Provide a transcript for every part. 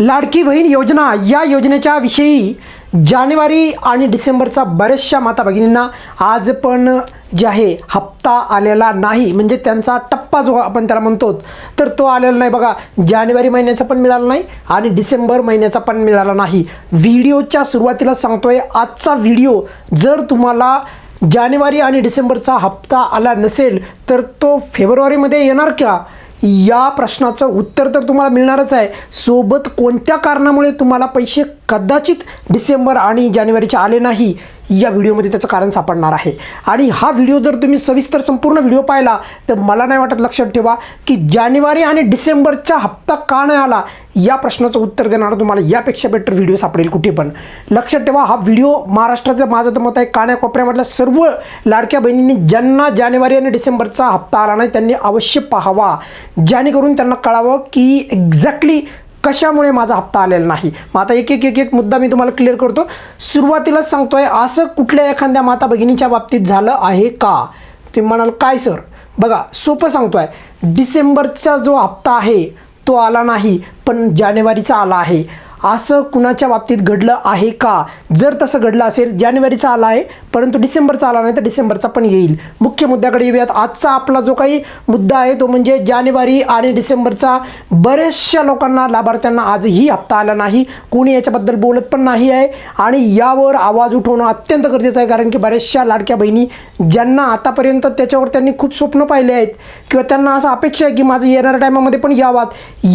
लाडकी बहीण योजना या योजनेच्या विषयी जानेवारी आणि डिसेंबरचा बऱ्याचशा माता भगिनींना आज पण जे आहे हप्ता आलेला नाही. म्हणजे त्यांचा टप्पा जो आपण त्याला म्हणतो तर तो आलेला नाही. बघा जानेवारी महिन्याचा पण मिळाला नाही आणि डिसेंबर महिन्याचा पण मिळाला नाही. व्हिडिओच्या सुरुवातीला सांगतोय आजचा व्हिडिओ जर तुम्हाला जानेवारी आणि डिसेंबरचा हप्ता आला नसेल तर तो फेब्रुवारीमध्ये येणार का? या प्रश्नाचं उत्तर तर तुम्हाला मिळणारच आहे. सोबत कोणत्या कारणामुळे तुम्हाला पैसे कदाचित डिसेंबर आणि जानेवारीचे आले नाही? या व्हिडिओमध्ये त्याचं कारण सापडणार आहे. आणि हा व्हिडिओ जर तुम्ही सविस्तर संपूर्ण व्हिडिओ पाहिला तर मला नाही वाटत लक्षात ठेवा की जानेवारी आणि डिसेंबरचा हप्ता का नाही आला या प्रश्नाचं उत्तर देणारा तुम्हाला यापेक्षा बेटर व्हिडिओ सापडेल कुठे पण. लक्षात ठेवा हा व्हिडिओ महाराष्ट्राचं माझं तर मत आहे कानाकोपऱ्यामधल्या सर्व लाडक्या बहिणींनी ज्यांना जानेवारी आणि डिसेंबरचा हप्ता आला नाही त्यांनी अवश्य पाहावा. जेणेकरून त्यांना कळावं की एक्झॅक्टली कशामुळे माझा हप्ता आलेला नाही? मग आता एक एक एक एक मुद्दा मी तुम्हाला क्लिअर करतो. सुरुवातीलाच सांगतोय असं कुठल्या एखाद्या माता भगिनीच्या बाबतीत झालं आहे का? ते म्हणाल काय सर? बघा सोपं सांगतोय. डिसेंबरचा जो हप्ता आहे तो आला नाही पण जानेवारीचा आला आहे. असं कुणाच्या बाबतीत घडलं आहे का? जर तसं घडलं असेल जानेवारीचा आला आहे परंतु डिसेंबरचा आला नाही तर डिसेंबरचा पण येईल. मुख्य मुद्द्याकडे येऊयात. आजचा आपला जो काही मुद्दा आहे तो म्हणजे जानेवारी आणि डिसेंबरचा बऱ्याचशा लोकांना लाभार्थ्यांना आजही हप्ता आला नाही. कोणी याच्याबद्दल बोलत पण नाही आहे. आणि यावर आवाज उठवणं अत्यंत गरजेचं आहे कारण की बऱ्याचशा लाडक्या बहिणी ज्यांना आतापर्यंत त्याच्यावर त्यांनी खूप स्वप्न पाहिले आहेत किंवा त्यांना असं अपेक्षा आहे की माझं येणाऱ्या टायमामध्ये पण यावात.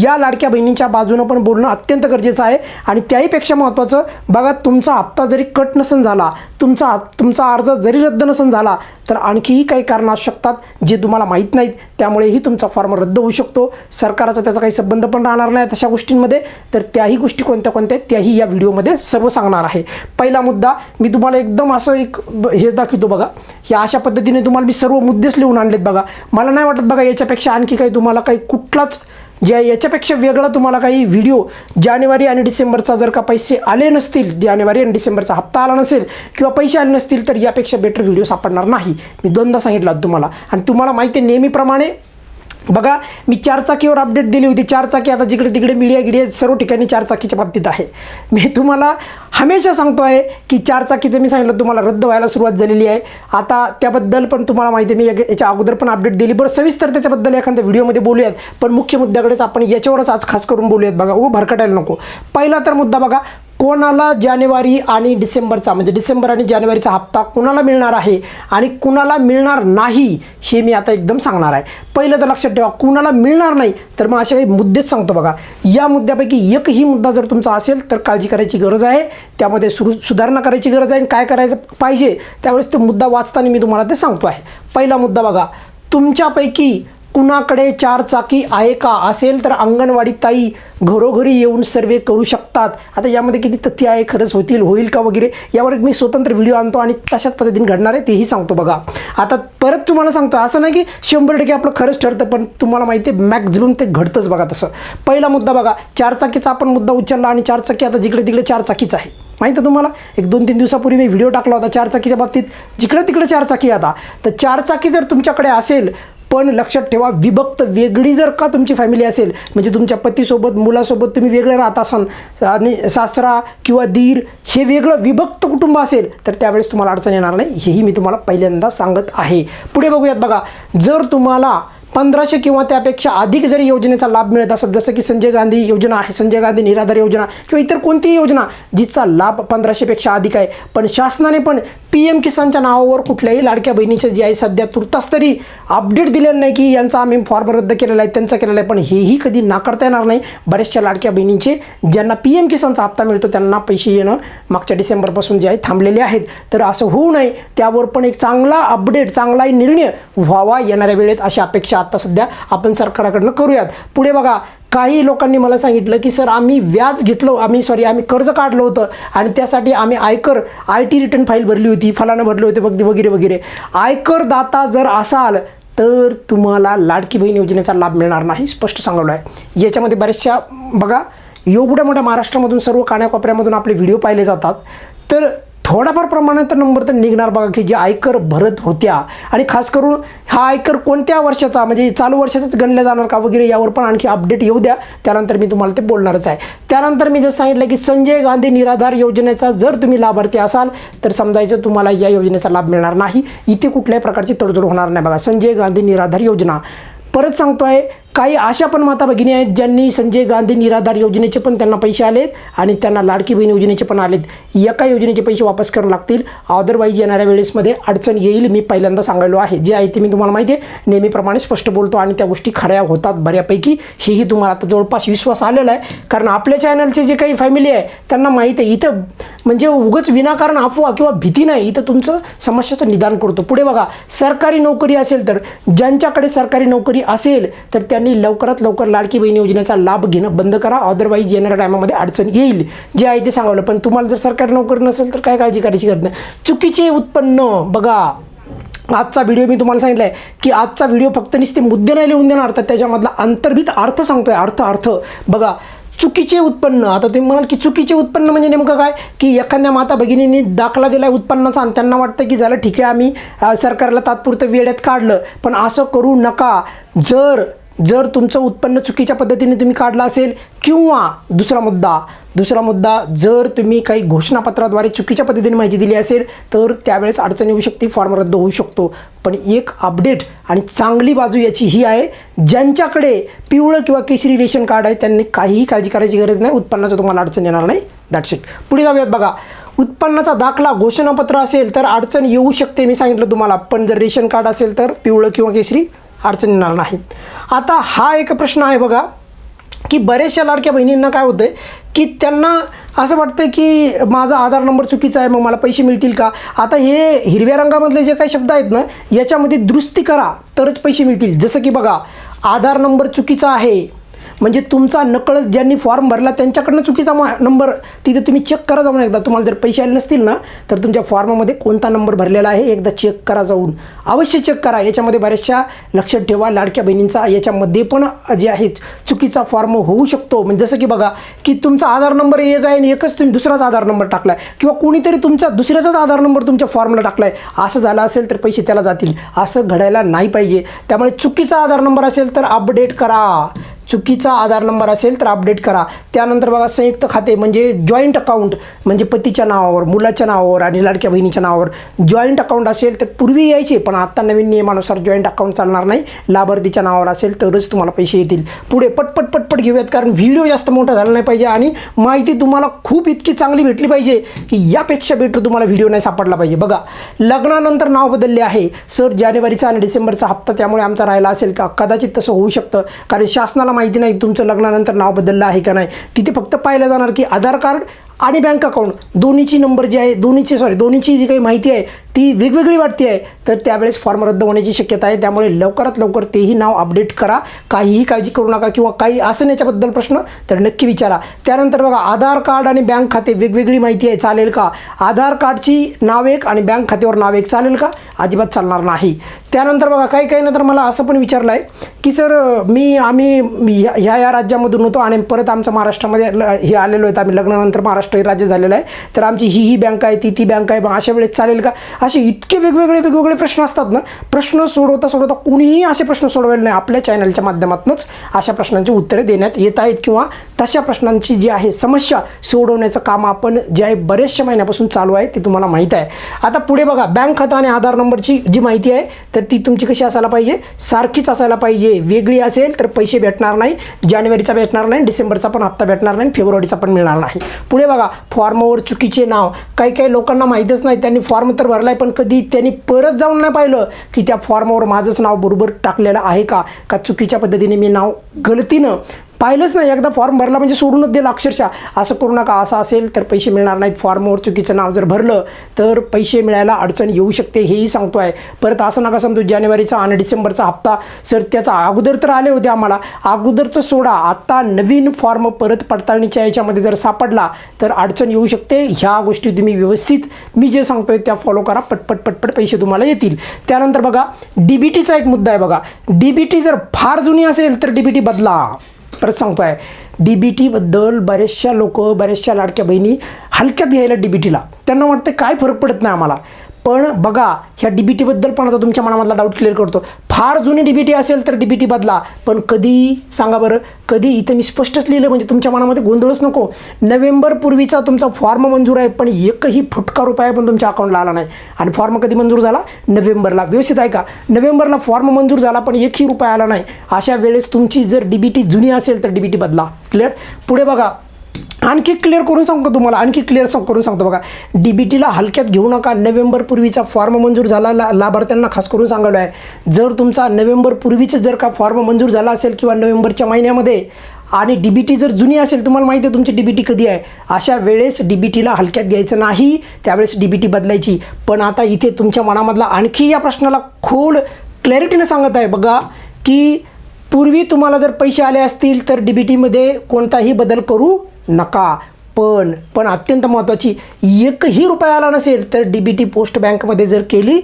या लाडक्या बहिणींच्या बाजूनं पण बोलणं अत्यंत गरजेचं आहे. आणि त्याहीपेक्षा महत्त्वाचं बघा तुमचा हप्ता जरी कट नसन झाला तुमचा तुमचा अर्ज जरी रद्द नसन झाला तर आणखीही काही कारणं असू शकतात जे तुम्हाला माहीत नाहीत. त्यामुळेही तुमचा फॉर्म रद्द होऊ शकतो. सरकाराचा त्याचा काही संबंध पण राहणार नाही तशा गोष्टींमध्ये. तर त्याही गोष्टी कोणत्या कोणत्या आहेत, त्याही या व्हिडिओमध्ये सर्व सांगणार आहे. पहिला मुद्दा मी तुम्हाला एकदम असं एक हे दाखवतो बघा. या अशा पद्धतीने तुम्हाला मी सर्व मुद्देच लिहून आणलेत बघा. मला नाही वाटत बघा याच्यापेक्षा आणखी काही तुम्हाला काही कुठलाच ज्या याच्यापेक्षा वेगळा तुम्हाला काही व्हिडिओ जानेवारी आणि डिसेंबरचा जर का पैसे आले नसतील जानेवारी आणि डिसेंबरचा हप्ता आला नसेल किंवा पैसे आले नसतील तर यापेक्षा बेटर व्हिडिओ सापडणार नाही. मी दोनदा सांगितलात तुम्हाला. आणि तुम्हाला माहिती आहे नेहमीप्रमाणे बघा मी चारचाकीवर अपडेट दिली होती. चारचाकी आता जिकडे तिकडे मीडिया गिडिया सर्व ठिकाणी चारचाकीच्या बाबतीत आहे. मी तुम्हाला हमेशा सांगतो आहे की चारचाकीचं मी सांगितलं तुम्हाला रद्द व्हायला सुरुवात झालेली आहे. आता त्याबद्दल पण तुम्हाला माहिती आहे मी याच्या अगोदर पण अपडेट दिली. बरं सविस्तर त्याच्याबद्दल एखाद्या व्हिडिओमध्ये बोलूयात. पण मुख्य मुद्द्याकडेच आपण याच्यावरच आज खास करून बोलूयात. बघा ओ भरकटायला नको. पहिला तर मुद्दा बघा कोणाला जानेवारी आणि डिसेंबरचा म्हणजे डिसेंबर आणि जानेवारीचा हप्ता कुणाला मिळणार आहे आणि कुणाला मिळणार नाही हे मी आता एकदम सांगणार आहे. पहिलं तर लक्षात ठेवा कुणाला मिळणार नाही तर मग असे काही मुद्देच सांगतो बघा. या मुद्द्यापैकी एकही मुद्दा जर तुमचा असेल तर काळजी करायची गरज आहे. त्यामध्ये सुरू सुधारणा करायची गरज आहे आणि काय करायचं पाहिजे त्यावेळेस तो मुद्दा वाचताना मी तुम्हाला ते सांगतो आहे. पहिला मुद्दा बघा तुमच्यापैकी कुणाकडे चार चाकी आहे का असेल तर अंगणवाडी ताई घरोघरी येऊन सर्वे करू शकतात. आता यामध्ये किती तथ्य आहे खरंच होतील होईल का वगैरे यावर मी स्वतंत्र व्हिडिओ आणतो आणि तशाच पद्धतीने घडणार आहे तेही सांगतो बघा. आता परत तुम्हाला सांगतो असं नाही की शंभर टक्के आपलं खरंच ठरतं पण तुम्हाला माहिती आहे मॅक्झिमम ते घडतंच बघा तसं. पहिला मुद्दा बघा चार चाकीचा आपण मुद्दा उचलला आणि चार चाकी आता जिकडे तिकडे चार चाकीच आहे. माहिती आहे तुम्हाला? एक दोन तीन दिवसापूर्वी मी व्हिडिओ टाकला होता चार चाकीच्या बाबतीत. जिकडे तिकडे चार चाकी आता. तर चार चाकी जर तुमच्याकडे असेल पण लक्षात ठेवा विभक्त वेगळी जर का तुमची फॅमिली असेल म्हणजे तुमच्या पतीसोबत मुलासोबत तुम्ही वेगळे राहत असाल आणि सासरा किंवा दीर हे वेगळं विभक्त कुटुंब असेल तर त्यावेळेस तुम्हाला अडचण येणार नाही. हेही मी तुम्हाला पहिल्यांदा सांगत आहे. पुढे बघूयात बघा. जर तुम्हाला पंधराशे किंवा त्यापेक्षा अधिक जरी योजनेचा लाभ मिळत असत जसं की संजय गांधी योजना आहे संजय गांधी निराधार योजना किंवा इतर कोणतीही योजना जिचा लाभ पंधराशेपेक्षा अधिक आहे. पण शासनाने पण पी एम किसानच्या नावावर कुठल्याही लाडक्या बहिणीचे जे आहे सध्या तुर्तास तरी अपडेट दिलेलं नाही की यांचा आम्ही फॉर्म रद्द केलेला आहे त्यांचा केलेला आहे. पण हेही कधी नाकारता येणार नाही. बऱ्याचशा लाडक्या बहिणींचे ज्यांना पी एम किसानचा हप्ता मिळतो त्यांना पैसे येणं मागच्या डिसेंबरपासून जे आहे थांबलेले आहेत. तर असं होऊ नये त्यावर पण एक चांगला अपडेट चांगला निर्णय व्हावा येणाऱ्या वेळेत अशी अपेक्षा आता सध्या आपण सरकाराकडनं करूयात. पुढे बघा काही लोकांनी मला सांगितलं की सर आम्ही व्याज घेतलो आम्ही सॉरी आम्ही कर्ज काढलं होतं आणि त्यासाठी आम्ही आयकर आय टी रिटर्न फाईल भरली होती फलानं भरले होते बघ वगैरे वगैरे. आयकर दाता जर असाल तर तुम्हाला लाडकी बहीण योजनेचा लाभ मिळणार नाही स्पष्ट सांगवलं आहे याच्यामध्ये बऱ्याचशा बघा एवढ्या मोठ्या महाराष्ट्रामधून सर्व कान्याकोपऱ्यामधून आपले व्हिडिओ पाहिले जातात. तर थोडाफार प्रमाणात नंबर तर निघणार बघा की जे आयकर भरत होत्या. आणि खास करून हा आयकर कोणत्या वर्षाचा म्हणजे चालू वर्षाचाच गणला जाणार का वगैरे यावर पण आणखी अपडेट येऊ द्या. त्यानंतर मी तुम्हाला ते बोलणारच आहे. त्यानंतर मी जे सांगितलं की संजय गांधी निराधार योजनेचा जर तुम्ही लाभार्थी असाल तर समजायचं तुम्हाला या योजनेचा लाभ मिळणार नाही. इथे कुठल्याही प्रकारची तडजोड होणार नाही बघा. संजय गांधी निराधार योजना. परत सांगतो आहे काही अशा पण माता भगिनी आहेत ज्यांनी संजय गांधी निराधार योजनेचे पण त्यांना पैसे आलेत आणि त्यांना लाडकी बहीण योजनेचे पण आलेत. एका योजनेचे पैसे वापस करावे लागतील. अदरवाईज येणाऱ्या वेळेसमध्ये अडचण येईल मी पहिल्यांदा सांगायलो आहे. जे आहे ते मी तुम्हाला माहिती आहे. नेहमीप्रमाणे स्पष्ट बोलतो आणि त्या गोष्टी खऱ्या होतात बऱ्यापैकी. हेही तुम्हाला आता जवळपास विश्वास आलेला आहे. कारण आपल्या चॅनलचे जे काही फॅमिली आहे त्यांना माहीत आहे. इथं म्हणजे उगच विनाकारण अफवा किंवा भीती नाही. इथं तुमचं समस्याचं निदान करतो. पुढे बघा सरकारी नोकरी असेल तर ज्यांच्याकडे सरकारी नोकरी असेल तर त्यांनी लवकरात लवकर लाडकी बहीण योजनेचा लाभ घेणं बंद करा. अदरवाईज येणाऱ्या टायमामध्ये अडचण येईल. जे आहे ते सांगावलं पण तुम्हाला जर सरकारी नोकरी नसेल तर काय काळजी करायची गरज नाही. चुकीचे उत्पन्न बघा. आजचा व्हिडिओ मी तुम्हाला सांगितलाय आहे की आजचा व्हिडिओ फक्त नुसते मुद्दे नाही लिहून देणार. तर त्याच्यामधला अंतर्भित अर्थ सांगतोय. अर्थ अर्थ. बघा चुकीचे उत्पन्न. आता तुम्ही म्हणाल की चुकीचे उत्पन्न म्हणजे नेमकं काय? की एखाद्या माता भगिनींनी दाखला दिला आहे उत्पन्नाचा आणि त्यांना वाटतं की झालं ठीक आहे आम्ही सरकारला तात्पुरतं वेळेत काढलं. पण असं करू नका. जर जर तुमचं उत्पन्न चुकीच्या पद्धतीने तुम्ही काढलं असेल किंवा दुसरा मुद्दा दुसरा मुद्दा जर तुम्ही काही घोषणापत्राद्वारे चुकीच्या पद्धतीने माहिती दिली असेल तर त्यावेळेस अडचण येऊ शकते फॉर्म रद्द होऊ शकतो. पण एक अपडेट आणि चांगली बाजू याची ही आहे ज्यांच्याकडे पिवळं किंवा केशरी रेशन कार्ड आहे त्यांनी काहीही काळजी करायची गरज नाही उत्पन्नाचं तुम्हाला अडचण येणार नाही. दॅट्स इट पुढे जाऊयात बघा. उत्पन्नाचा दाखला घोषणापत्र असेल तर अडचण येऊ शकते मी सांगितलं तुम्हाला. पण जर रेशन कार्ड असेल तर पिवळं किंवा केशरी अडचण येणार नाही. आता हा एक प्रश्न आहे बघा की बऱ्याचशा लाडक्या बहिणींना काय होतंय की त्यांना असं वाटतं की माझा आधार नंबर चुकीचा आहे मग मला पैसे मिळतील का? आता हे हिरव्या रंगामधले जे काही शब्द आहेत ना याच्यामध्ये दुरुस्ती करा तरच पैसे मिळतील. जसं की बघा आधार नंबर चुकीचा आहे म्हणजे तुमचा नकळत ज्यांनी फॉर्म भरला त्यांच्याकडनं चुकीचा नंबर तिथे तुम्ही चेक करा जाऊन एकदा. तुम्हाला जर पैसे आले नसतील ना तर तुमच्या फॉर्ममध्ये कोणता नंबर भरलेला आहे एकदा चेक करा जाऊन. अवश्य चेक करा. याच्यामध्ये बऱ्याचशा लक्षात ठेवा. लाडक्या बहिणींचा याच्यामध्ये पण जे आहे चुकीचा फॉर्म होऊ शकतो. म्हणजे जसं की बघा की तुमचा आधार नंबर एक आहे आणि एकच तुम्ही दुसराच आधार नंबर टाकलाय. किंवा कोणीतरी तुमचा दुसऱ्याचाच आधार नंबर तुमच्या फॉर्मला टाकलाय. असं झालं असेल तर पैसे त्याला जातील. असं घडायला नाही पाहिजे. त्यामुळे चुकीचा आधार नंबर असेल तर अपडेट करा. चुकीचा आधार नंबर असेल तर अपडेट करा. त्यानंतर बघा संयुक्त खाते म्हणजे जॉईंट अकाउंट म्हणजे पतीच्या नावावर मुलाच्या नावावर आणि लाडक्या बहिणीच्या नावावर जॉईंट अकाउंट असेल तर पूर्वी यायचे पण आत्ता नवीन नियमानुसार जॉईंट अकाउंट चालणार नाही. लाभार्थीच्या नावावर असेल तरच तुम्हाला पैसे येतील. पुढे पटपट पटपट घेऊयात कारण व्हिडिओ जास्त मोठा झाला नाही पाहिजे आणि माहिती तुम्हाला खूप इतकी चांगली भेटली पाहिजे की यापेक्षा बेटर तुम्हाला व्हिडिओ नाही सापडला पाहिजे. बघा लग्नानंतर नाव बदलले आहे. सर जानेवारीचा आणि डिसेंबरचा हप्ता त्यामुळे आमचा राहिला असेल का? कदाचित तसं होऊ शकतं कारण शासनाला माहिती नाही तुमचं लग्नानंतर नाव बदललं आहे का नाही. तिथे फक्त पाहिलं जाणार की आधार कार्ड आणि बँक अकाउंट दोन्हीची नंबर जी आहे दोन्हीची सॉरी दोन्हीची जी काही माहिती आहे ती वेगवेगळी वाटते आहे. तर त्यावेळेस फॉर्म रद्द होण्याची शक्यता आहे. त्यामुळे लवकरात लवकर तेही नाव अपडेट करा. काहीही काळजी करू नका किंवा काही असं याच्याबद्दल प्रश्न तर नक्की विचारा. त्यानंतर बघा आधार कार्ड आणि बँक खाते वेगवेगळी माहिती आहे. चालेल का? आधार कार्डची नाव एक आणि बँक खात्यावर नाव एक चालेल का? अजिबात चालणार नाही. त्यानंतर बघा काही काही नंतर मला असं पण विचारलं आहे की सर मी आम्ही ह्या या राज्यामधून होतो आणि परत आमच्या महाराष्ट्रामध्ये हे आलेलो आहेत. आम्ही लग्नानंतर महाराष्ट्र हे राज्य झालेलं आहे. तर आमची ही ही बँक आहे ती ती बँक आहे. मग अशा वेळेस चालेल का? असे इतके वेगवेगळे वेगवेगळे प्रश्न असतात ना. प्रश्न सोडवता सोडवता कुणीही असे प्रश्न सोडवले नाही. आपल्या चॅनलच्या माध्यमातूनच अशा प्रश्नांची उत्तरे देण्यात येत आहेत किंवा तशा प्रश्नांची जी आहे समस्या सोडवण्याचं काम आपण जे आहे बरेचशा महिन्यापासून चालू आहे ते तुम्हाला माहीत आहे. आता पुढे बघा बँक खाता आणि आधार नंबरची जी माहिती आहे तर ती तुमची कशी असायला पाहिजे? सारखीच असायला पाहिजे. वेगळी असेल तर पैसे भेटणार नाही जानेवारीचा भेटणार नाही डिसेंबरचा पण हप्ता भेटणार नाही फेब्रुवारीचा पण मिळणार नाही. पुढे बघा फॉर्मवर चुकीचे नाव. काही काही लोकांना माहीतच नाही त्यांनी फॉर्म तर भरला आहे पण कधी त्यांनी परत जाऊन नाही पाहिलं की त्या फॉर्मवर माझंच नाव बरोबर टाकलेलं आहे का? का चुकीच्या पद्धतीने मी नाव गलतीनं पाहिलंच नाही. एकदा फॉर्म भरला म्हणजे सोडूनच दिलं अक्षरशः. असं करू नका. असं असेल तर पैसे मिळणार नाहीत. फॉर्मवर चुकीचं नाव जर भरलं तर पैसे मिळायला अडचण येऊ शकते हेही सांगतो आहे परत असं नका समजू जानेवारीचा आणि डिसेंबरचा हप्ता सर त्याचा अगोदर तर आले होते आम्हाला. अगोदरचं सोडा. आता नवीन फॉर्म परत पडताळणीच्या याच्यामध्ये जर सापडला तर अडचण येऊ शकते. ह्या गोष्टी तुम्ही व्यवस्थित मी जे सांगतोय त्या फॉलो करा. पटपट पटपट पैसे तुम्हाला येतील. त्यानंतर बघा डी बी टीचा एक मुद्दा आहे बघा. डी बी टी जर फार जुनी असेल तर डी बी टी बदला. परत सांगतो आहे डी बी टीबद्दल बऱ्याचशा लोक बऱ्याचशा लाडक्या बहिणी हलक्यात घ्यायला डी बी टीला त्यांना वाटतं काय फरक पडत नाही आम्हाला. पण बघा ह्या डी बी टीबद्दल पण आता तुमच्या मनामधला डाऊट क्लिअर करतो. फार जुनी डी बी टी असेल तर डी बी टी बदला. पण कधी सांगा बरं कधी? इथं मी स्पष्टच लिहिलं म्हणजे तुमच्या मनामध्ये गोंधळच नको. नोव्हेंबरपूर्वीचा तुमचा फॉर्म मंजूर आहे पण एकही फुटका रुपया पण तुमच्या अकाउंटला आला नाही. आणि फॉर्म कधी मंजूर झाला? नोव्हेंबरला. व्यवस्थित आहे का नोव्हेंबरला फॉर्म मंजूर झाला पण एकही रुपया आला नाही. अशा वेळेस तुमची जर डी बी टी जुनी असेल तर डी बी टी बदला. क्लिअर पुढे बघा. आणखी क्लिअर करून सांगतो तुम्हाला आणखी क्लिअर करून सांगतो बघा. डी बी टीला हलक्यात घेऊ नका. नोव्हेंबर पूर्वीचा फॉर्म मंजूर झाला ला लाभार्थ्यांना खास करून सांगायला आहे. जर तुमचा नोव्हेंबर पूर्वीचं जर का फॉर्म मंजूर झाला असेल किंवा नोव्हेंबरच्या महिन्यामध्ये आणि डी बी टी जर जुनी असेल तुम्हाला माहिती आहे तुमची डी बी टी कधी आहे? अशा वेळेस डी बी टीला हलक्यात घ्यायचं नाही. त्यावेळेस डी बी टी बदलायची. पण आता इथे तुमच्या मनामधला आणखी या प्रश्नाला खोल क्लॅरिटीनं सांगत आहे बघा की पूर्वी तुम्हाला जर पैसे आले असतील तर डी बी टीमध्ये कोणताही बदल करू नका. पण पण अत्यंत महत्त्वाची एकही रुपया आला नसेल तर डी बी टी पोस्ट बँकमध्ये जर केली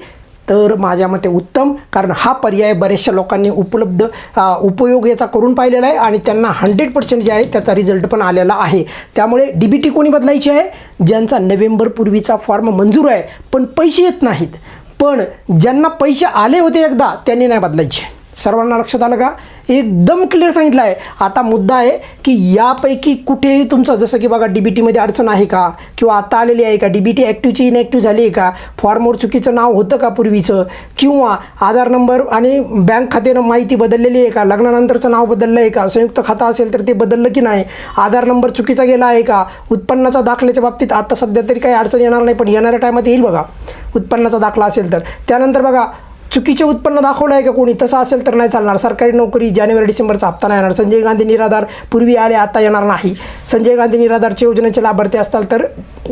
तर माझ्या मते उत्तम. कारण हा पर्याय बऱ्याचशा लोकांनी उपलब्ध उपयोग याचा करून पाहिलेला आहे आणि त्यांना हंड्रेड पर्सेंट जे आहे त्याचा रिझल्ट पण आलेला आहे. त्यामुळे डी बी टी कोणी बदलायची आहे? ज्यांचा नोव्हेंबरपूर्वीचा फॉर्म मंजूर आहे पण पैसे येत नाहीत. पण ज्यांना पैसे आले होते एकदा त्यांनी नाही बदलायचे. सर्वांना लक्षात आलं का? एकदम क्लिअर सांगितलं आहे. आता मुद्दा आहे की यापैकी कुठेही तुमचं जसं की बघा डी बी टीमध्ये अडचण आहे का? किंवा आता आलेली आहे का? डी बी टी ॲक्टिव्हची इनॲक्टिव्ह झाली आहे का? फॉर्मवर चुकीचं नाव होतं का पूर्वीचं? किंवा आधार नंबर आणि बँक खात्यानं माहिती बदललेली आहे का? लग्नानंतरचं नाव बदललं आहे का? संयुक्त खातं असेल तर ते बदललं की नाही? आधार नंबर चुकीचा गेला आहे का? उत्पन्नाचा दाखल्याच्या बाबतीत आता सध्या तरी काही अडचण येणार नाही पण येणाऱ्या टायमात येईल बघा. उत्पन्नाचा दाखला असेल तर. त्यानंतर बघा चुकीचे उत्पन्न दाखवलं आहे का कोणी? तसं असेल तर नाही चालणार. सरकारी नोकरी जानेवारी डिसेंबरचा हप्ता नाही येणार. संजय गांधी निराधार पूर्वी आले आता येणार नाही. संजय गांधी निराधारच्या योजनेचे लाभार्थी असताल तर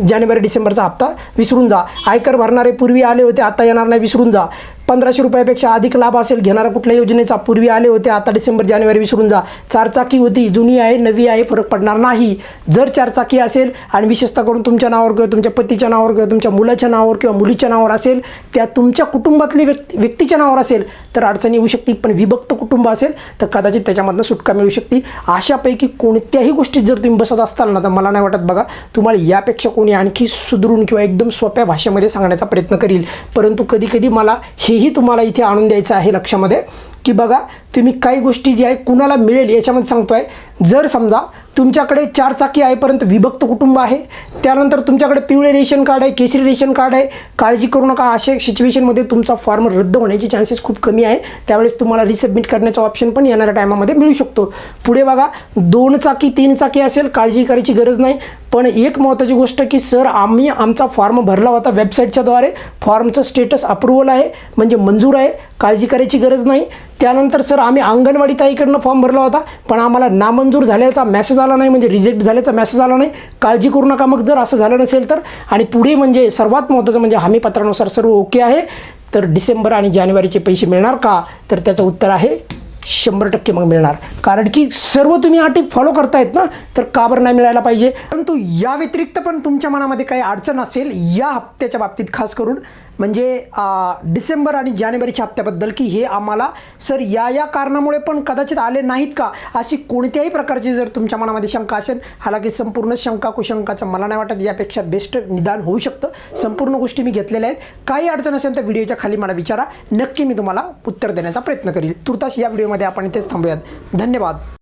जानेवारी डिसेंबरचा हप्ता विसरून जा. आयकर भरणारे पूर्वी आले होते आता येणार नाही विसरून जा. पंधराशे रुपयापेक्षा अधिक लाभ असेल. घेणारा कुठल्या योजनेचा पूर्वी आले होते आता डिसेंबर जानेवारी विसरून जा. चारचाकी होती जुनी आहे नवी आहे फरक पडणार नाही. जर चारचाकी असेल आणि विशेषतः करून तुमच्या नावावर किंवा तुमच्या पतीच्या नावावर किंवा तुमच्या मुलाच्या नावावर किंवा मुलीच्या नावावर असेल त्या तुमच्या कुटुंबातली व्यक्ती व्यक्तीच्या नावावर असेल तर अडचण येऊ शकते. पण विभक्त कुटुंब असेल तर कदाचित त्याच्यामधनं सुटका मिळू शकते. अशापैकी कोणत्याही गोष्टीत जर तुम्ही बसत असताल ना तर मला नाही वाटत बघा तुम्हाला यापेक्षा कोणी आणखी सुधरून किंवा एकदम सोप्या भाषेमध्ये सांगण्याचा प्रयत्न करील. परंतु कधी कधी मला हेही तुम्हाला इथे आणून द्यायचं आहे लक्षामध्ये की बघा तुम्ही काही गोष्टी जी आहे कुणाला मिळेल याच्यामध्ये सांगतो आहे जर समजा तुमच्याकडे चार चाकी आहेपर्यंत विभक्त कुटुंब आहे त्यानंतर तुमच्याकडे पिवळे रेशन कार्ड आहे केशरी रेशन कार्ड आहे काळजी करू नका अशा सिच्युएशनमध्ये तुमचा फॉर्म रद्द होण्याचे चान्सेस खूप कमी आहे. त्यावेळेस तुम्हाला रिसबमिट करण्याचा ऑप्शन पण येणाऱ्या टायमामध्ये मिळू शकतो. पुढे बघा दोन चाकी तीन चाकी असेल काळजी करायची गरज नाही. पण एक महत्त्वाची गोष्ट की सर आम्ही आमचा फॉर्म भरला होता वेबसाईटच्याद्वारे फॉर्मचं स्टेटस अप्रुव्हल आहे म्हणजे मंजूर आहे काळजी करायची गरज नाही. त्यानंतर सर आम्ही अंगणवाडी ताईकडनं फॉर्म भरला होता पण आम्हाला नामंजूर झाल्याचा मेसेज आला नाही म्हणजे रिजेक्ट झाल्याचा मेसेज आला नाही. काळजी करू नका मग जर असं झालं नसेल तर. आणि पुढे म्हणजे सर्वात महत्त्वाचं म्हणजे हमीपत्रानुसार सर्व ओके आहे. तर डिसेंबर आणि जानेवारीचे पैसे मिळणार का? तर त्याचं उत्तर आहे शंभर टक्के मग मिळणार. कारण की सर्व तुम्ही अटी फॉलो करतायत ना तर का बरं नाही मिळायला पाहिजे? परंतु या व्यतिरिक्त पण तुमच्या मनामध्ये काही अडचण असेल या हप्त्याच्या बाबतीत खास करून. म्हणजे डिसेंबर आणि जानेवारीच्या हप्त्याबद्दल की हे आम्हाला सर या या कारणामुळे पण कदाचित आले नाहीत का? अशी कोणत्याही प्रकारची जर तुमच्या मनामध्ये शंका असेल हालाकी संपूर्ण शंका कुशंकाचं मला नाही वाटत यापेक्षा बेस्ट निदान होऊ शकतं. संपूर्ण गोष्टी मी घेतलेल्या आहेत. काही अडचण असेल तर व्हिडिओच्या खाली मला विचारा. नक्की मी तुम्हाला उत्तर देण्याचा प्रयत्न करील. तुर्तास या व्हिडिओमध्ये आपण इथेच थांबूयात. धन्यवाद.